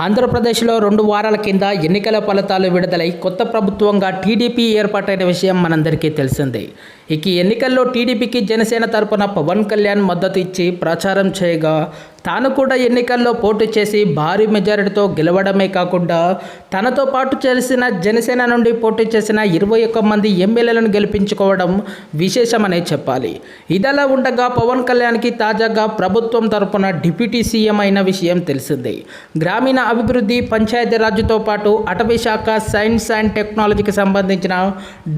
ఆంధ్రప్రదేశ్లో రెండు వారాల కింద ఎన్నికల ఫలితాలు విడుదలై కొత్త ప్రభుత్వంగా టీడీపీ ఏర్పాటైన విషయం మనందరికీ తెలిసిందే. ఇక ఎన్నికల్లో టీడీపీకి జనసేన తరపున పవన్ కళ్యాణ్ మద్దతు ఇచ్చి ప్రచారం చేయగా తాను కూడా ఎన్నికల్లో పోటీ చేసి భారీ మెజారిటీతో గెలవడమే కాకుండా తనతో పాటు చేసిన జనసేన నుండి పోటీ చేసిన ఇరవై ఒక్క మంది ఎమ్మెల్యేలను గెలిపించుకోవడం విశేషమనే చెప్పాలి. ఇదలా ఉండగా పవన్ కళ్యాణ్కి తాజాగా ప్రభుత్వం తరపున డిప్యూటీ సీఎం అయిన విషయం తెలిసిందే. గ్రామీణ అభివృద్ధి పంచాయతీరాజ్తో పాటు అటవీ శాఖ సైన్స్ అండ్ టెక్నాలజీకి సంబంధించిన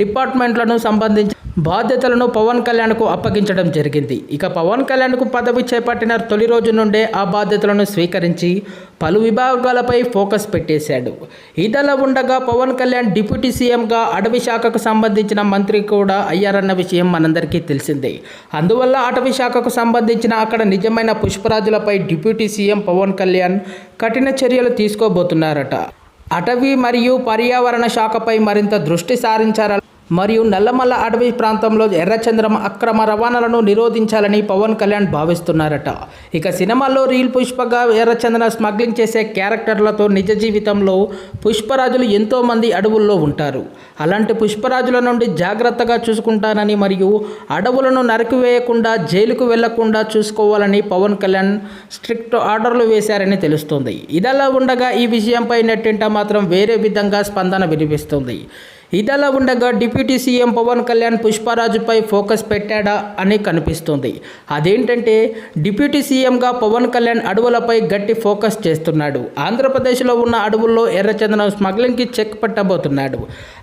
డిపార్ట్మెంట్లను సంబంధించి బాధ్యతలను పవన్ కళ్యాణ్కు అప్పగించడం జరిగింది. ఇక పవన్ కళ్యాణ్కు పదవి చేపట్టిన తొలి రోజు నుండే ఆ బాధ్యతలను స్వీకరించి పలు విభాగాలపై ఫోకస్ పెట్టేశాడు. ఇదలా ఉండగా పవన్ కళ్యాణ్ డిప్యూటీ సీఎంగా అటవీ శాఖకు సంబంధించిన మంత్రి కూడా అయ్యారన్న విషయం మనందరికీ తెలిసిందే. అందువల్ల అటవీ శాఖకు సంబంధించిన అక్కడ నిజమైన పుష్పరాజులపై డిప్యూటీ సీఎం పవన్ కళ్యాణ్ కఠిన చర్యలు తీసుకోబోతున్నారట. అటవీ మరియు పర్యావరణ శాఖపై మరింత దృష్టి సారించారని మరియు నల్లమల్ల అటవీ ప్రాంతంలో ఎర్రచంద్రం అక్రమ రవాణాలను నిరోధించాలని పవన్ కళ్యాణ్ భావిస్తున్నారట. ఇక సినిమాల్లో రీల్ పుష్పగా ఎర్రచంద్ర స్మగ్లింగ్ చేసే క్యారెక్టర్లతో నిజ జీవితంలో పుష్పరాజులు ఎంతోమంది అడవుల్లో ఉంటారు. అలాంటి పుష్పరాజుల నుండి జాగ్రత్తగా చూసుకుంటానని మరియు అడవులను నరికివేయకుండా జైలుకు వెళ్ళకుండా చూసుకోవాలని పవన్ కళ్యాణ్ స్ట్రిక్ట్ ఆర్డర్లు వేశారని తెలుస్తుంది. ఇదలా ఉండగా ఈ విషయంపై నెట్టింట మాత్రం వేరే విధంగా స్పందన వినిపిస్తుంది. ఇదలా ఉండగా డిప్యూటీ సీఎం పవన్ కళ్యాణ్ పుష్పరాజుపై ఫోకస్ పెట్టాడా అని కనిపిస్తుంది. అదేంటంటే డిప్యూటీ సీఎంగా పవన్ కళ్యాణ్ అడవులపై గట్టి ఫోకస్ చేస్తున్నాడు. ఆంధ్రప్రదేశ్లో ఉన్న అడవుల్లో ఎర్రచందనం స్మగ్లింగ్కి చెక్ పెట్టబోతున్నాడు.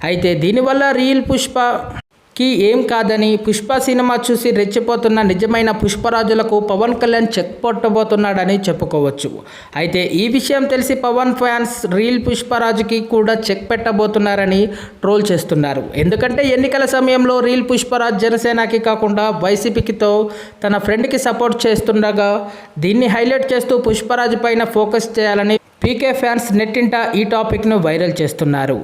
అయితే దీనివల్ల రియల్ పుష్ప కి ఏం కాదని పుష్ప సినిమా చూసి రెచ్చిపోతున్న నిజమైన పుష్పరాజులకు పవన్ కళ్యాణ్ చెక్ పొట్టబోతున్నాడని చెప్పుకోవచ్చు. అయితే ఈ విషయం తెలిసి పవన్ ఫ్యాన్స్ రీల్ పుష్పరాజుకి కూడా చెక్ పెట్టబోతున్నారని ట్రోల్ చేస్తున్నారు. ఎందుకంటే ఎన్నికల సమయంలో రీల్ పుష్పరాజ్ జనసేనకి కాకుండా వైసీపీకితో తన ఫ్రెండ్కి సపోర్ట్ చేస్తుండగా దీన్ని హైలైట్ చేస్తూ పుష్పరాజు పైన ఫోకస్ చేయాలని పీకే ఫ్యాన్స్ నెట్టింట ఈ టాపిక్ను వైరల్ చేస్తున్నారు.